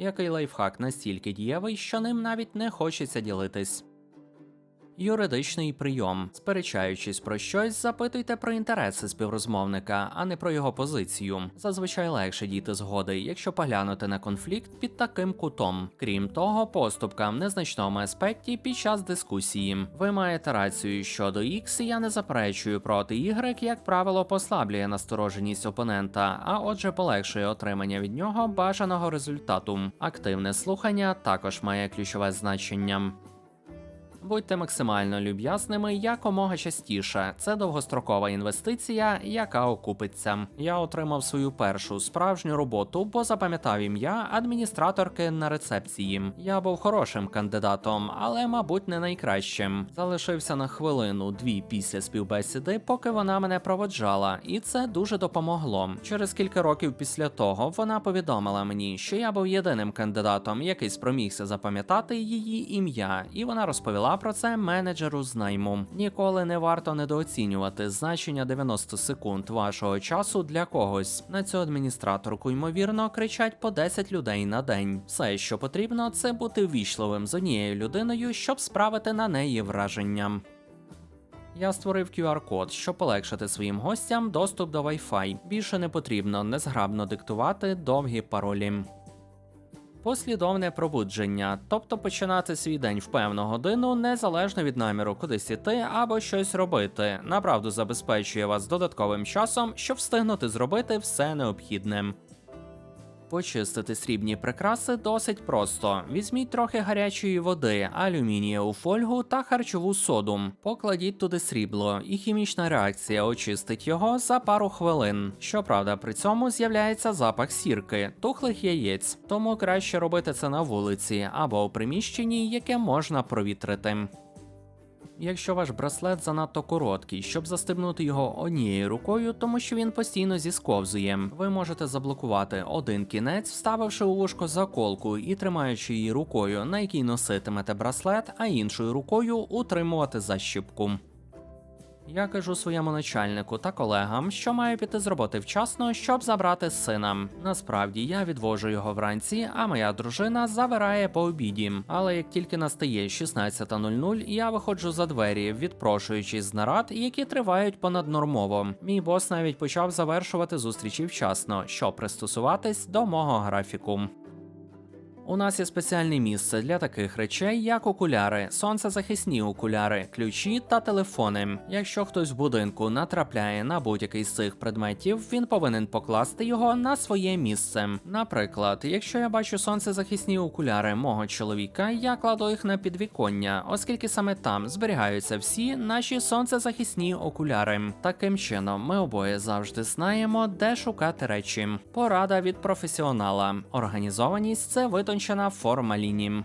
Який лайфхак настільки дієвий, що ним навіть не хочеться ділитись. Юридичний прийом. Сперечаючись про щось, запитуйте про інтереси співрозмовника, а не про його позицію. Зазвичай легше дійти згоди, якщо поглянути на конфлікт під таким кутом. Крім того, поступка в незначному аспекті під час дискусії. Ви маєте рацію щодо X, я не заперечую проти Y, як правило, послаблює настороженість опонента, а отже, полегшує отримання від нього бажаного результату. Активне слухання також має ключове значення. Будьте максимально люб'язними якомога частіше. Це довгострокова інвестиція, яка окупиться. Я отримав свою першу справжню роботу, бо запам'ятав ім'я адміністраторки на рецепції. Я був хорошим кандидатом, але, мабуть, не найкращим. Залишився на хвилину, дві після співбесіди, поки вона мене проводжала, і це дуже допомогло. Через кілька років після того вона повідомила мені, що я був єдиним кандидатом, який спромігся запам'ятати її ім'я, і вона розповіла про це менеджеру з найму. Ніколи не варто недооцінювати значення 90 секунд вашого часу для когось. На цю адміністраторку, ймовірно, кричать по 10 людей на день. Все, що потрібно, це бути ввічливим з однією людиною, щоб справити на неї враження. Я створив QR-код, щоб полегшити своїм гостям доступ до Wi-Fi. Більше не потрібно незграбно диктувати довгі паролі. Послідовне пробудження, тобто починати свій день в певну годину незалежно від наміру кудись іти або щось робити, направду забезпечує вас додатковим часом, щоб встигнути зробити все необхідне. Почистити срібні прикраси досить просто. Візьміть трохи гарячої води, алюмінієву фольгу та харчову соду. Покладіть туди срібло, і хімічна реакція очистить його за пару хвилин. Щоправда, при цьому з'являється запах сірки, тухлих яєць, тому краще робити це на вулиці або у приміщенні, яке можна провітрити. Якщо ваш браслет занадто короткий, щоб застебнути його однією рукою, тому що він постійно зісковзує, ви можете заблокувати один кінець, вставивши у вушко заколку і тримаючи її рукою, на якій носитимете браслет, а іншою рукою утримувати защіпку. Я кажу своєму начальнику та колегам, що маю піти з роботи вчасно, щоб забрати сина. Насправді я відвожу його вранці, а моя дружина забирає по обіді. Але як тільки настає 16.00, я виходжу за двері, відпрошуючись з нарад, які тривають понаднормово. Мій бос навіть почав завершувати зустрічі вчасно, щоб пристосуватись до мого графіку. У нас є спеціальне місце для таких речей, як окуляри, сонцезахисні окуляри, ключі та телефони. Якщо хтось в будинку натрапляє на будь-який з цих предметів, він повинен покласти його на своє місце. Наприклад, якщо я бачу сонцезахисні окуляри мого чоловіка, я кладу їх на підвіконня, оскільки саме там зберігаються всі наші сонцезахисні окуляри. Таким чином, ми обоє завжди знаємо, де шукати речі. Порада від професіонала. Організованість це витончена форма лінії.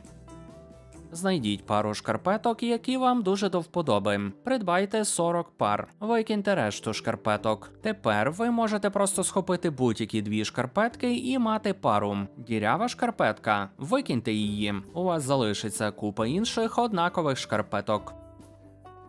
Знайдіть пару шкарпеток, які вам дуже до вподоби. Придбайте 40 пар. Викиньте решту шкарпеток. Тепер ви можете просто схопити будь-які дві шкарпетки і мати пару. Дірява шкарпетка. Викиньте її. У вас залишиться купа інших однакових шкарпеток.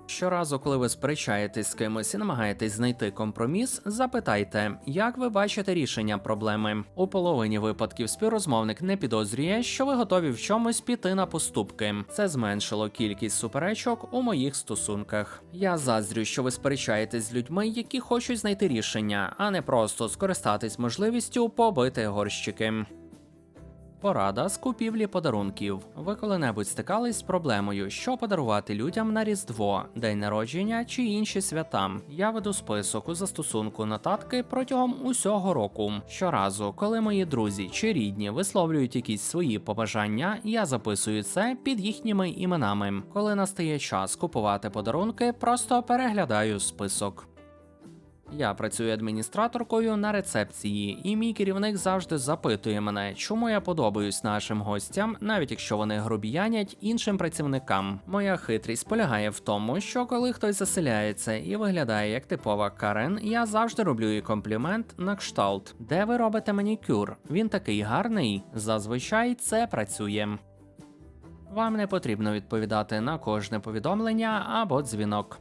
Щоразу, коли ви сперечаєтесь з кимось і намагаєтесь знайти компроміс, запитайте, як ви бачите рішення проблеми. У половині випадків співрозмовник не підозрює, що ви готові в чомусь піти на поступки. Це зменшило кількість суперечок у моїх стосунках. Я заздрю, що ви сперечаєтесь з людьми, які хочуть знайти рішення, а не просто скористатись можливістю побити горщики. Порада з купівлі подарунків. Ви коли-небудь стикались з проблемою, що подарувати людям на Різдво, день народження чи інші свята. Я веду список у застосунку нотатки протягом усього року. Щоразу, коли мої друзі чи рідні висловлюють якісь свої побажання, я записую це під їхніми іменами. Коли настає час купувати подарунки, просто переглядаю список. Я працюю адміністраторкою на рецепції, і мій керівник завжди запитує мене, чому я подобаюсь нашим гостям, навіть якщо вони грубіянять іншим працівникам. Моя хитрість полягає в тому, що коли хтось заселяється і виглядає як типова Карен, я завжди роблю їй комплімент на кшталт. Де ви робите манікюр? Він такий гарний. Зазвичай це працює. Вам не потрібно відповідати на кожне повідомлення або дзвінок.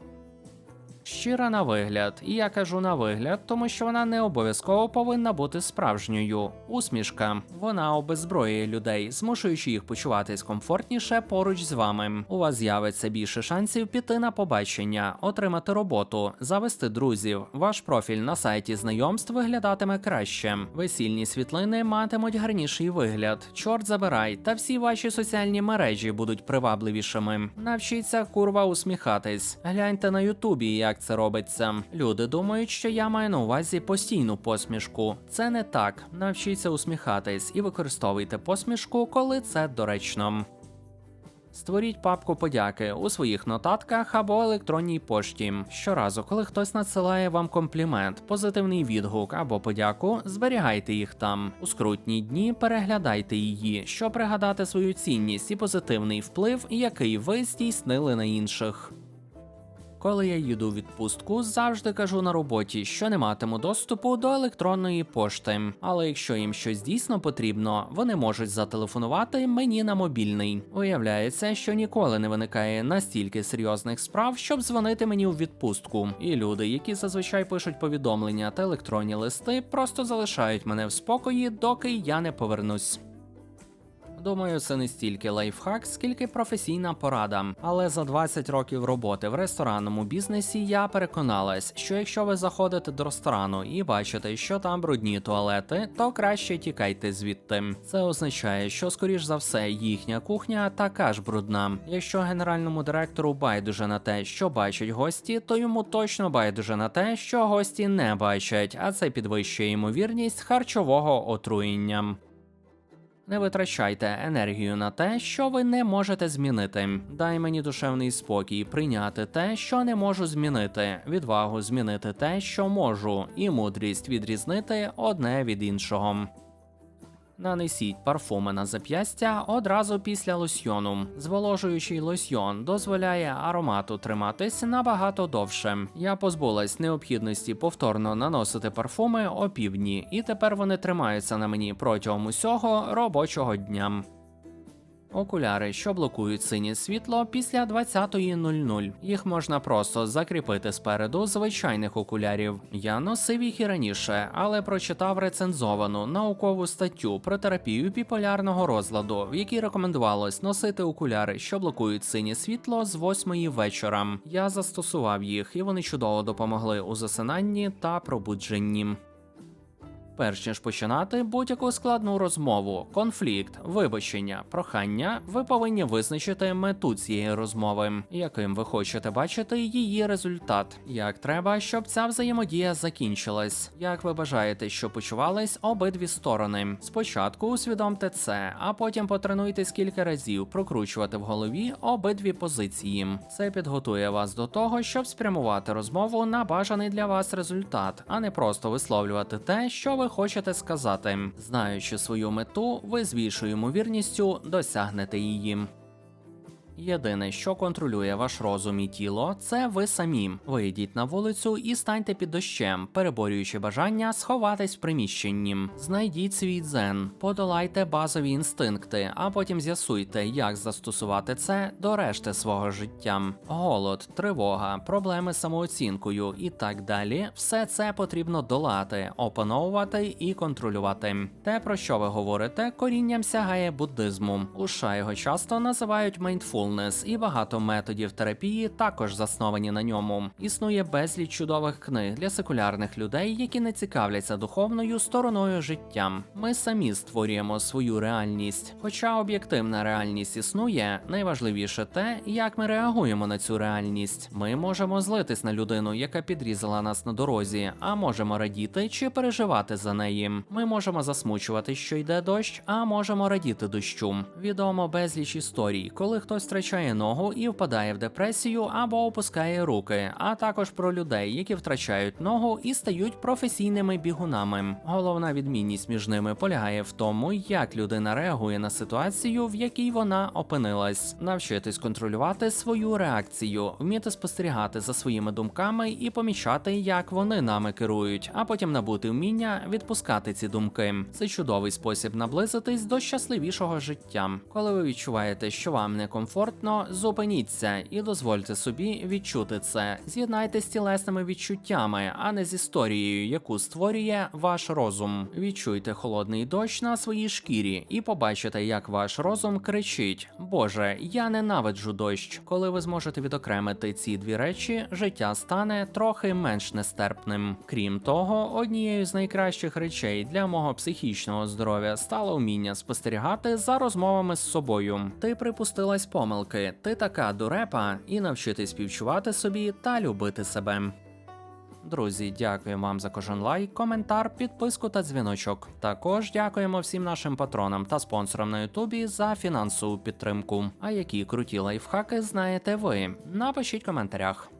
Щира на вигляд, і я кажу на вигляд, тому що вона не обов'язково повинна бути справжньою. Усмішка. Вона обезброює людей, змушуючи їх почуватись комфортніше поруч з вами. У вас з'явиться більше шансів піти на побачення, отримати роботу, завести друзів. Ваш профіль на сайті знайомств виглядатиме краще. Весільні світлини матимуть гарніший вигляд. Чорт забирай, та всі ваші соціальні мережі будуть привабливішими. Навчіться курва усміхатись. Гляньте на Ютубі, як це робиться. Люди думають, що я маю на увазі постійну посмішку. Це не так. Навчіться усміхатись і використовуйте посмішку, коли це доречно. Створіть папку подяки у своїх нотатках або електронній пошті. Щоразу, коли хтось надсилає вам комплімент, позитивний відгук або подяку, зберігайте їх там. У скрутні дні переглядайте її, щоб пригадати свою цінність і позитивний вплив, який ви здійснили на інших. Коли я їду в відпустку, завжди кажу на роботі, що не матиму доступу до електронної пошти. Але якщо їм щось дійсно потрібно, вони можуть зателефонувати мені на мобільний. Виявляється, що ніколи не виникає настільки серйозних справ, щоб дзвонити мені у відпустку. І люди, які зазвичай пишуть повідомлення та електронні листи, просто залишають мене в спокої, доки я не повернусь. Думаю, це не стільки лайфхак, скільки професійна порада. Але за 20 років роботи в ресторанному бізнесі я переконалась, що якщо ви заходите до ресторану і бачите, що там брудні туалети, то краще тікайте звідти. Це означає, що скоріш за все їхня кухня така ж брудна. Якщо генеральному директору байдуже на те, що бачать гості, то йому точно байдуже на те, що гості не бачать, а це підвищує ймовірність харчового отруєння. Не витрачайте енергію на те, що ви не можете змінити. Дай мені душевний спокій прийняти те, що не можу змінити, відвагу змінити те, що можу, і мудрість відрізнити одне від іншого. Нанесіть парфуми на зап'ястя одразу після лосьйону. Зволожуючий лосьйон дозволяє аромату триматись набагато довше. Я позбулась необхідності повторно наносити парфуми опівдні, і тепер вони тримаються на мені протягом усього робочого дня. Окуляри, що блокують синє світло після 20.00. Їх можна просто закріпити спереду звичайних окулярів. Я носив їх і раніше, але прочитав рецензовану наукову статтю про терапію біполярного розладу, в якій рекомендувалось носити окуляри, що блокують синє світло з 8 вечора. Я застосував їх, і вони чудово допомогли у засинанні та пробудженні. Перш ніж починати будь-яку складну розмову, конфлікт, вибачення, прохання, ви повинні визначити мету цієї розмови, яким ви хочете бачити її результат. Як треба, щоб ця взаємодія закінчилась. Як ви бажаєте, щоб почувались обидві сторони. Спочатку усвідомте це, а потім потренуйтесь кілька разів прокручувати в голові обидві позиції. Це підготує вас до того, щоб спрямувати розмову на бажаний для вас результат, а не просто висловлювати те, що ви хочете сказати. Знаючи свою мету, ви з більшою ймовірністю досягнете її. Єдине, що контролює ваш розум і тіло, це ви самі. Вийдіть на вулицю і станьте під дощем, переборюючи бажання сховатись в приміщенні. Знайдіть свій дзен, подолайте базові інстинкти, а потім з'ясуйте, як застосувати це до решти свого життя. Голод, тривога, проблеми з самооцінкою і так далі. Все це потрібно долати, опановувати і контролювати. Те, про що ви говорите, корінням сягає буддизму. У США його часто називають mindfulness, і багато методів терапії також засновані на ньому. Існує безліч чудових книг для секулярних людей, які не цікавляться духовною стороною життя. Ми самі створюємо свою реальність. Хоча об'єктивна реальність існує, найважливіше те, як ми реагуємо на цю реальність. Ми можемо злитись на людину, яка підрізала нас на дорозі, а можемо радіти чи переживати за неї. Ми можемо засмучувати, що йде дощ, а можемо радіти дощу. Відомо безліч історій, коли хтось втрачає ногу і впадає в депресію або опускає руки, а також про людей, які втрачають ногу і стають професійними бігунами. Головна відмінність між ними полягає в тому, як людина реагує на ситуацію, в якій вона опинилась, навчитись контролювати свою реакцію, вміти спостерігати за своїми думками і помічати, як вони нами керують, а потім набути вміння відпускати ці думки. Це чудовий спосіб наблизитись до щасливішого життя. Коли ви відчуваєте, що вам некомфортно, некомфортно, зупиніться і дозвольте собі відчути це. З'єднайтесь з тілесними відчуттями, а не з історією, яку створює ваш розум. Відчуйте холодний дощ на своїй шкірі і побачите, як ваш розум кричить: Боже, я ненавиджу дощ. Коли ви зможете відокремити ці дві речі, життя стане трохи менш нестерпним. Крім того, однією з найкращих речей для мого психічного здоров'я стало вміння спостерігати за розмовами з собою. Ти припустилась помилки, ти така дурепа, і навчитись співчувати собі та любити себе. Друзі, дякуємо вам за кожен лайк, коментар, підписку та дзвіночок. Також дякуємо всім нашим патронам та спонсорам на Ютубі за фінансову підтримку. А які круті лайфхаки знаєте ви? Напишіть в коментарях.